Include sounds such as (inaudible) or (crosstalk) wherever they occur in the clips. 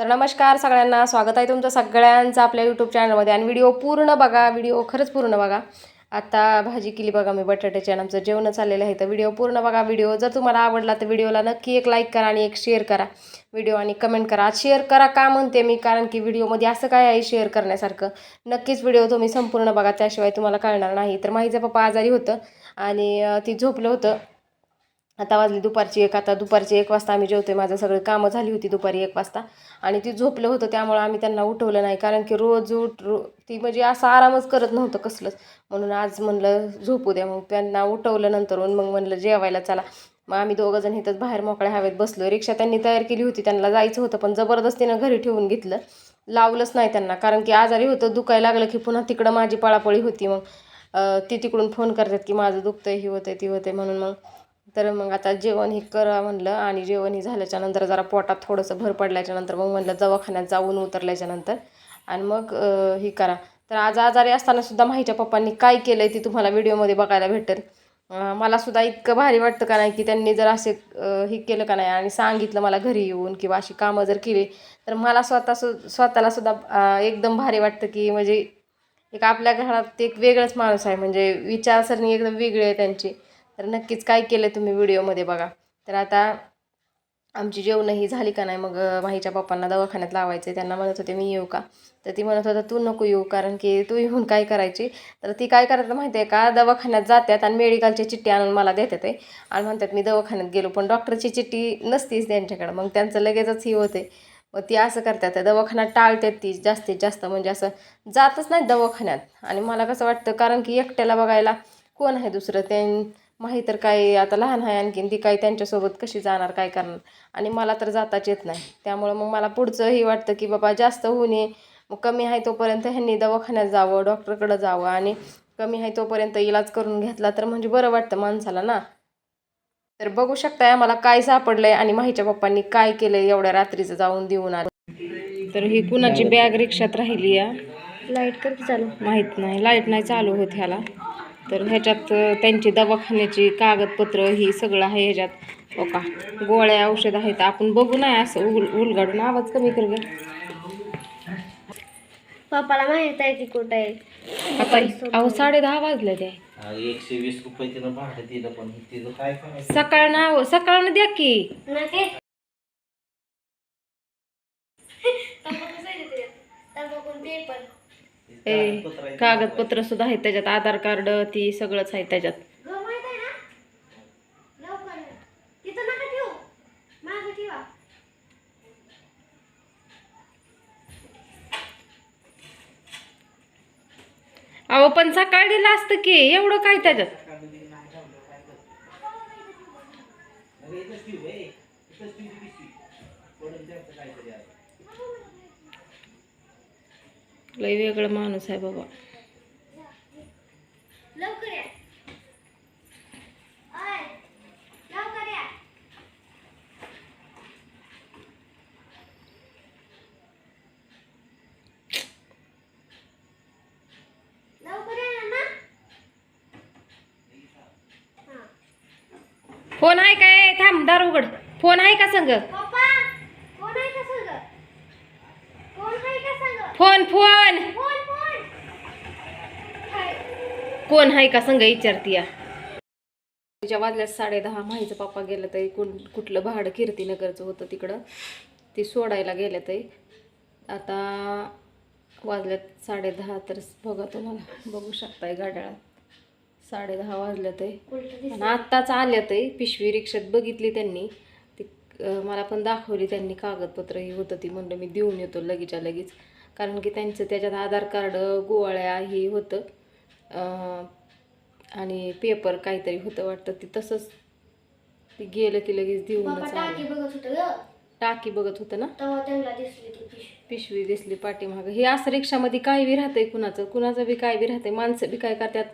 तर नमस्कार सगळ्यांना स्वागत आहे तुमचं सगळ्यांचं आपल्या यूट्यूब चॅनलमध्ये आणि व्हिडिओ पूर्ण बघा व्हिडिओ खरंच पूर्ण बघा. आता भाजी केली बघा मी बटाट्याची आणि आमचं जेवण चाललेलं आहे. तर व्हिडिओ पूर्ण बघा व्हिडिओ जर तुम्हाला आवडला तर व्हिडिओला नक्की एक लाईक करा आणि एक शेअर करा. व्हिडिओ आणि कमेंट करा. आज शेअर करा का म्हणते मी कारण की व्हिडिओमध्ये असं काय आहे शेअर करण्यासारखं? नक्कीच व्हिडिओ तुम्ही संपूर्ण बघा त्याशिवाय तुम्हाला कळणार नाही. तर माहीचं पप्पा आजारी होतं आणि ती झोपलं होतं. आता वाजली दुपारची एक आता दुपारची एक वाजता आम्ही जेवतोय. माझं सगळं कामं झाली होती दुपारी एक वाजता. आणि ती झोपलं होतं त्यामुळं आम्ही त्यांना उठवलं नाही. कारण की रोज उठ रो ती म्हणजे असं आरामच करत नव्हतं कसलंच. म्हणून आज म्हणलं झोपू द्या. मग त्यांना उठवलं नंतरून मग म्हणलं जेवायला चला. मग आम्ही दोघंजण इथंच बाहेर मोकळ्या हवेत बसलो. रिक्षा त्यांनी तयार केली होती. त्यांना जायचं होतं पण जबरदस्तीनं घरी ठेवून घेतलं. लावलंच नाही त्यांना. कारण की आजारी होतं दुखायला लागलं की पुन्हा तिकडं माझी पळापळी होती. मग ती तिकडून फोन करतात की माझं दुखतंय हे होतंय ती होतंय. म्हणून मग तर मग आता जेवण हे करा म्हणलं आणि जेवण हे झाल्याच्यानंतर जरा पोटात थोडंसं भर पडल्याच्या नंतर मग म्हणलं दवाखान्यात जाऊन उतरल्याच्या नंतर. आणि मग हे करा. तर आज आजारी असताना सुद्धा माहीच्या पप्पांनी काय केलं आहे ते तुम्हाला व्हिडिओमध्ये बघायला भेटेल. मला सुद्धा इतकं भारी वाटतं का नाही की त्यांनी जर असे हे केलं का नाही आणि सांगितलं मला घरी येऊन किंवा अशी कामं जर केली तर मला स्वतः सु स्वतःला सुद्धा एकदम भारी वाटतं की म्हणजे एक आपल्या घरात एक वेगळंच माणूस आहे. म्हणजे विचारसरणी एकदम वेगळी आहे त्यांची. तर नक्कीच काय केलं तुम्ही व्हिडिओमध्ये बघा. तर आता आमची जेवणं ही झाली का नाही मग माहीच्या पप्पांना दवाखान्यात लावायचे त्यांना म्हणत होते मी येऊ का? तर ती म्हणत होता तू नको येऊ कारण की तू येऊन काय करायची? तर ती काय करायचं माहिती आहे का दवाखान्यात जातात आणि मेडिकलची चिठ्ठी आणून मला देतात आहे. आणि म्हणतात मी दवाखान्यात गेलो पण डॉक्टरची चिठ्ठी नसतीच त्यांच्याकडं. मग त्यांचं लगेचच ही होते मग ती असं करतात दवाखान्यात टाळतात ती जास्तीत जास्त. म्हणजे असं जातच नाही दवाखान्यात. आणि मला कसं वाटतं कारण की एकट्याला बघायला कोण आहे दुसरं? त्यां माही तर काय आता लहान आहे आणखीन ती काय त्यांच्यासोबत कशी जाणार काय करणार? आणि मला तर जाताच येत नाही. त्यामुळं मग मला पुढचं हे वाटतं की बाबा जास्त होऊ नये मग कमी आहे तोपर्यंत ह्यांनी दवाखान्यात जावं डॉक्टरकडं जावं आणि कमी आहे तोपर्यंत इलाज करून घेतला तर म्हणजे बरं वाटतं माणसाला ना? तर बघू शकताय आम्हाला काय सापडलंय आणि माहीच्या पप्पांनी काय केलंय एवढ्या रात्रीचं जाऊन देऊन आलं. तर ही कुणाची बॅग रिक्षात राहिली या? लाइट कर की चालू? माहीत नाही. लाइट नाही चालू होत ह्याला. तर ह्याच्यात त्यांची दवाखान्याची कागदपत्र ही सगळं आहे ह्याच्यात. हो का? गोळ्या औषध आहेत. आपण बघू नाही असं उल उलगाडून. आवाज कमी कर गं. पप्पाला माहीत आहे की कुठं आहे? आता अहो साडे दहा वाजले ते. एकशे वीस रुपये तिनं भाडं दिलं पण हे तिचं काय करायचं सकाळ ना सकाळनं द्या की. (laughs) पेपर ए कागदपत्र सुद्धा आहेत त्याच्यात. आधार कार्ड ती सगळंच आहे त्याच्यात. माहीत आहे ना? लवकर तिथं नका ठेवू. मागं ठेवा. अहो पण सकाळ दिलं असतं की एवढं काय त्याच्यात? लय वेगळं माणूस आहे बाबा. हा. फोन आहे काय? थांब दार उघड. फोन आहे का संग पप्पा कोण आहे का संग कोण आहे का संग phone phone phone phone hi. कोण आहे का संघ विचारती या? तिच्या वाजल्यात साडे दहा माहीचं पप्पा गेलं तर कोण कुठलं भाडं कीर्तीनगरचं होतं तिकडं? ती सोडायला गेलं ते आता वाजल्यात साडे दहा तर बघा तुम्हाला. बघू शकताय गाड्याळात साडे दहा वाजल्यात आहे आणि आत्ताच आल्यात आहे पिशवी रिक्षात बघितली त्यांनी. ती मला पण दाखवली त्यांनी कागदपत्र. ही होतं ती म्हणलं मी देऊन येतो लगेच्या लगेच. कारण की त्यांचं त्याच्यात आधार कार्ड गोवाळ्या हे होतं. आणि पेपर काहीतरी होतं वाटतं. ती तसंच ती गेलं की लगेच देऊनच टाकी आलं. बघत होतं ग. टाकी बघत होतं ना? पिशवी. दिसली पाठीमागं. हे असं रिक्षामध्ये काय बी राहतंय कुणाचं? कुणाचं बी काय बी राहतंय? माणसं बी काय करतात?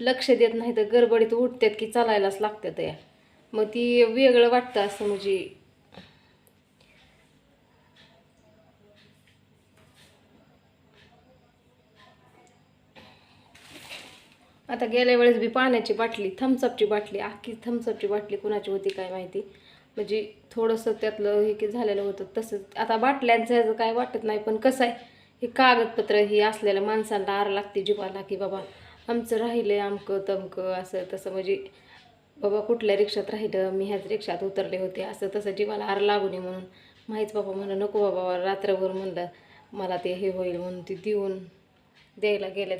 लक्ष देत नाही तर गडबडीत उठतात की चालायलाच लागतात या. मग ती वेगळं वाटतं असं म्हणजे आता गेल्या वेळेस बी पाण्याची बाटली थम्सअपची बाटली अख्खी थम्सअपची बाटली कुणाची होती काय माहिती? म्हणजे थोडंसं त्यातलं हे की झालेलं होतं तसंच. आता बाटल्यांचं ह्याचं काय वाटत नाही पण कसं आहे हे कागदपत्र ही असलेल्या माणसांना आर लागते जीवाला की बाबा आमचं राहिलं अमकं तमकं असं तसं. म्हणजे बाबा कुठल्या रिक्षात राहिलं मी ह्याच रिक्षात उतरले होते असं तसं जीवाला आर लागू नये म्हणून. माहीच बाबा म्हणलं नको बाबा रात्रभर म्हणलं मला ते हे होईल म्हणून ते देऊन द्यायला गेल्यात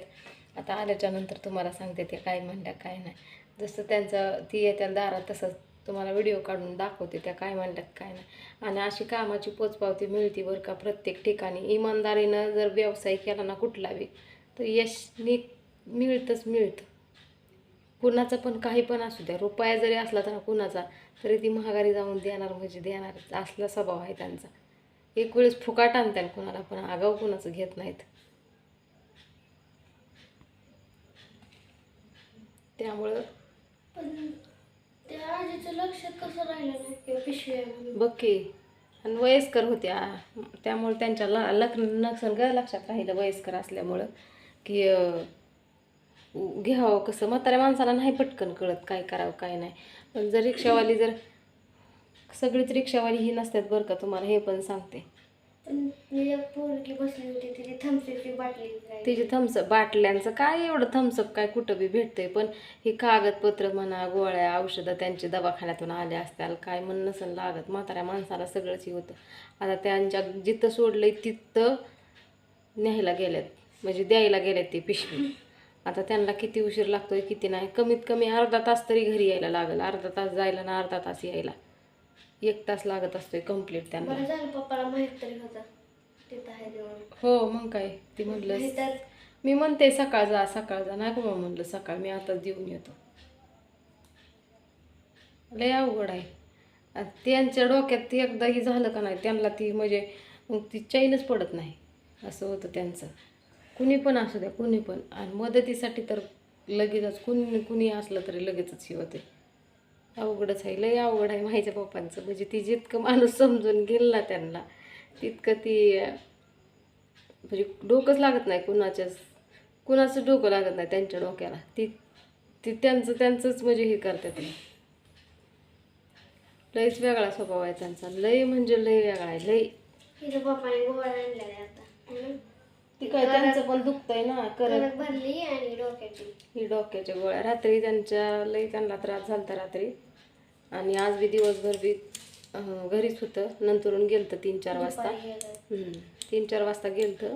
आता आल्याच्यानंतर तुम्हाला सांगते ते काय म्हणल्या काय नाही. जसं त्यांचं ती येत्या दारात तसंच तुम्हाला व्हिडिओ काढून दाखवते त्या काय म्हणल्यात काय नाही. आणि अशी कामाची पोचपावती मिळते बरं का प्रत्येक ठिकाणी. इमानदारीनं जर व्यवसाय केला ना कुठला बी तर यश नि मिळतंच मिळतं. कुणाचं पण काही पण असू द्या रुपया जरी असला तर कुणाचा तरी ती महागारी जाऊन देणार म्हणजे देणार. असला स्वभाव आहे त्यांचा. एक वेळेस फुकाट आणतात कुणाला पण आगाऊ कुणाचं घेत नाहीत. त्यामुळं पण त्या आजीचं लक्षात कसं राहिलं नाही किंवा पिशवी आहे म्हणून बघ की आणि वयस्कर होत्या त्यामुळे त्यांच्या ल लक नक्षण ग लक्षात राहिलं वयस्कर असल्यामुळं की अं, उ- घ्यावं कसं? म्हाताऱ्या माणसाला नाही पटकन कळत काय करावं काय नाही. पण जर रिक्षावाली जर सगळीच रिक्षावाली ही नसतात बरं का तुम्हाला हे पण सांगते. एक पोरगी बसली होती तिची थम्सअपची बाटली राहिली. तिचे थम्सअप बाटल्यांचं काय एवढं थम्सअप काय कुठं बी भेटतंय? पण हे कागदपत्र म्हणा गोळ्या औषधं त्यांचे दवाखान्यातून आले असतील काय म्हण नसेल लागत. म्हाताऱ्या माणसाला सगळंच हे होतं. आता त्यांच्या जिथं सोडलंय तिथं न्यायला गेल्यात. म्हणजे द्यायला गेल्यात ते पिशवी. आता त्यांना किती उशीर लागतोय किती नाही. कमीत कमी अर्धा तास तरी घरी यायला लागेल. अर्धा तास जायला ना अर्धा तास यायला. एक तास लागत असतोय कंप्लीट त्यांना. बरं झालं पप्पाला माहीत तरी होतं. तिथं आहे ते म्हणून. हो मग काय? ती म्हणलं मी म्हणते सकाळ जा सकाळ जा. नाही मग म्हणलं सकाळ. मी आता देऊन येतो. लय अवघड आहे. आणि त्यांच्या डोक्यात ते एकदा ही झालं का नाही त्यांना ती म्हणजे मग ती चैनच पडत नाही. असं होतं त्यांचं. कुणी पण असू द्या कुणी पण. आणि मदतीसाठी तर लगेचच कुणी कुणी असलं तरी लगेचच हे होते. अवघडच आहे. लय अवघड आहे माहिती पप्पांचं. म्हणजे ती जितकं माणूस समजून गेल ना त्यांना तितकं ती म्हणजे डोकंच लागत नाही कुणाच्याच कुणाचं डोकं लागत नाही त्यांच्या डोक्याला. ती ती त्यांचं त्यांचंच म्हणजे हे करतात ते. लयच वेगळा स्वभाव आहे त्यांचा. लय म्हणजे लय वेगळा आहे. लय. ती काय त्यांचं पण दुखतंय ना करत कडक भरली आणि डोक्याची. ही डोक्याच्या गोळ्या. रात्री त्यांच्या लई त्यांना त्रास झाला रात्री. आणि आज बी दिवसभर बी घरीच होतं. नंतरून गेलं तर तीन चार वाजता. गेलं. तीन चार वाजता गेलं तर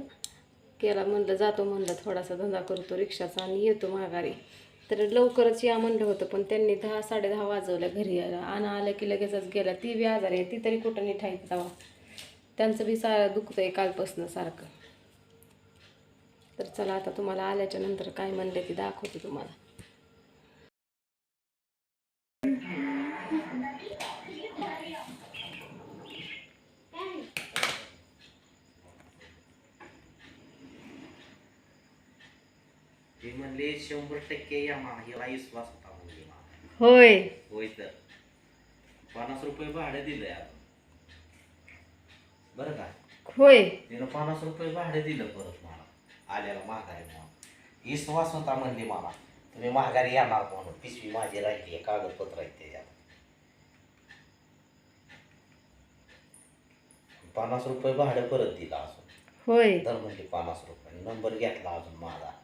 केला म्हणलं जातो म्हणलं थोडासा धंदा करतो रिक्षाचा आणि येतो माघारी. तर लवकरच या म्हणलं होतं पण त्यांनी दहा साडे दहा वाजवल्या घरी यायला. आणि आलं की लगेचच गेल्या. ती बी आजारी आहे. ती तरी कुठं नीट आहे जावा? त्यांचं बी सा दुखतंय कालपासनं सारखं. तर चला आता तुम्हाला आल्याच्यानंतर काय म्हणले ते दाखवते तुम्हाला. ते म्हणले शंभर टक्के या मा हिला विश्वास होता म्हणजे मला होय. होय तर पन्नास रुपये भाडं दिलंय आता बरं का? होय. तिनं पन्नास रुपये भाडं दिलं परत मला. आल्याला माघारी म्हणून विश्वास होता म्हणली मला. तुम्ही माघारी येणार म्हणून. पिशवी माझी राहिली आहे कागदपत्र आहेत त्याच्यात. पन्नास रुपये भाडं परत दिलं अजून. होय. तर म्हणली पन्नास रुपये. नंबर घेतला अजून माझा.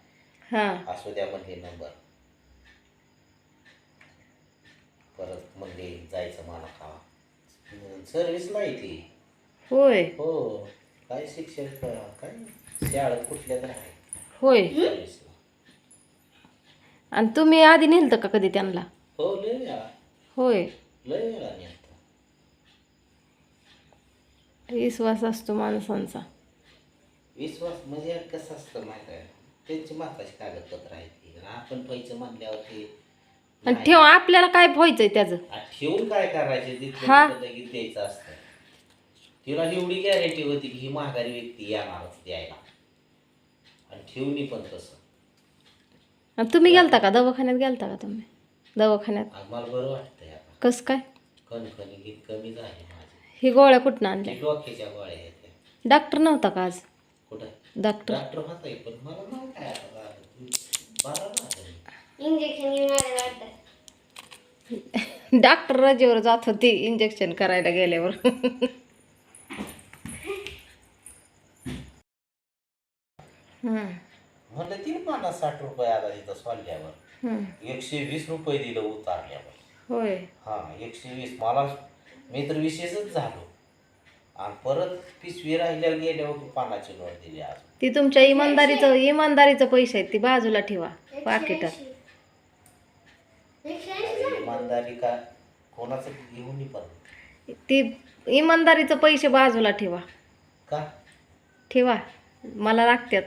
हां. असू द्या म्हणले नंबर परत म्हणले जायचं मला का सर्व्हिसला आहे ती होय. हो. काय शिक्षण क- काय? शाळेत कुठल्या तर आहे. होय. आणि तुम्ही आधी नेलतं का कधी त्यांना? हो लय वेळा. होय. लय वेळा विश्वास असतो माणसांचा. विश्वास म्हणजे कसं असतं माहिती आहे त्यांची महत्वाची कागदपत्र आहेत ती आपण पैसे म्हणल्यावरती आणि. ठेव आपल्याला काय व्हायचंय त्याचं? आ, ठेवून काय करायचे? तिथलं हा. तिथं लगेच द्यायचं असतं. तिला एवढी गॅरंटी होती की ही महागारी व्यक्ती येणारच द्यायला. आणि ठेवणी पण तसं. आणि तुम्ही गेलता का? दवाखान्यात गेलता का तुम्ही? दवाखान्यात? आज मला बरं वाटतंय आता. कसं काय? कणकणी गीत कमी झाली माझी. ही गोळ्या कुठनं आणल्या? डोक्याच्या गोळ्या आहेत त्या. डॉक्टर नव्हता का आज? डॉक्टर. डॉक्टर होता पण मला नाही काय आता झालं? बरं झालं इंजेक्शन घेऊन आले वाटतं. डॉक्टर रजेवर जात होती इंजेक्शन करायला गेल्यावर. हम्म, म्हणलं तीन पन्नास साठ रुपये आला तिथं सोडल्यावर. हम्म. एकशे वीस रुपये दिलं उतारल्यावर. होय. हा एकशे वीस. मला मी तर विशेषच झालो. आणि परत पिशवी राहिल्यावर गेल्यावर तू पानाची नोट दिली आज. ती तुमच्या इमानदारीचं इमानदारीचं पैसे आहेत ती बाजूला ठेवा पाकिटात. इमानदारी का कोणाचं घेऊन पण. ती इमानदारीचं पैसे बाजूला ठेवा. का? ठेवा मला लागतात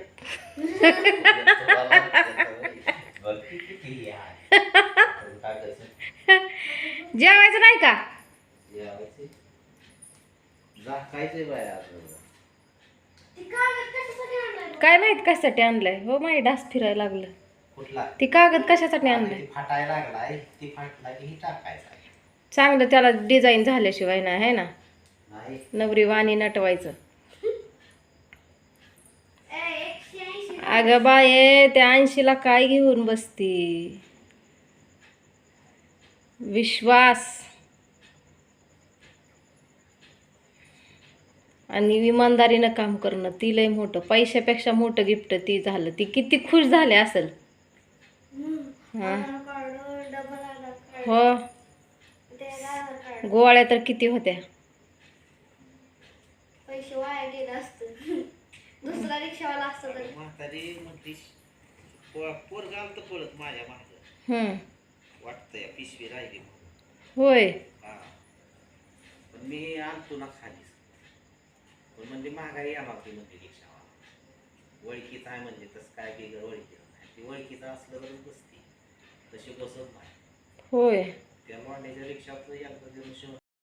तुम्हाला (laughs) बघ किती आहे. टाकायचं, जेवायचं नाही का? जेवायचं. बाया आपल्याला. काय माहीत कशासाठी आणलंय? हो माही डास फिरायला लागलं. कुठला? ती कागद कशासाठी आणलंय? ती फाटायला लागलाय ती फाटला की ही टाकायचा. चांगलं त्याला डिझाईन झाल्याशिवाय ना आहे ना? नाही. नवरी वाणी नटवायचं. अगं बाये त्या ऐंशीला काय घेऊन बसती? विश्वास. आणि इमानदारीनं काम करणं ती लय मोठं. पैशापेक्षा मोठं गिफ्ट ती झालं. ती किती खुश झाले असेल. हा. हो. गोवाळ्या तर किती होत्या? पैसे वाया गेले असते. दुसरा रिक्षावाला असता. होय. हा. मी आणतो ना खालीच पण म्हणजे महागाई येणार ती म्हणजे रिक्षावाला ओळखीचं आहे म्हणजे तसं काय बिगर ओळखीचं नाही. ती ओळखीचं असलं तर बसती. तशी बसत नाही. होय. त्या लोंड्याच्या रिक्षात एकदा दिवस शिवून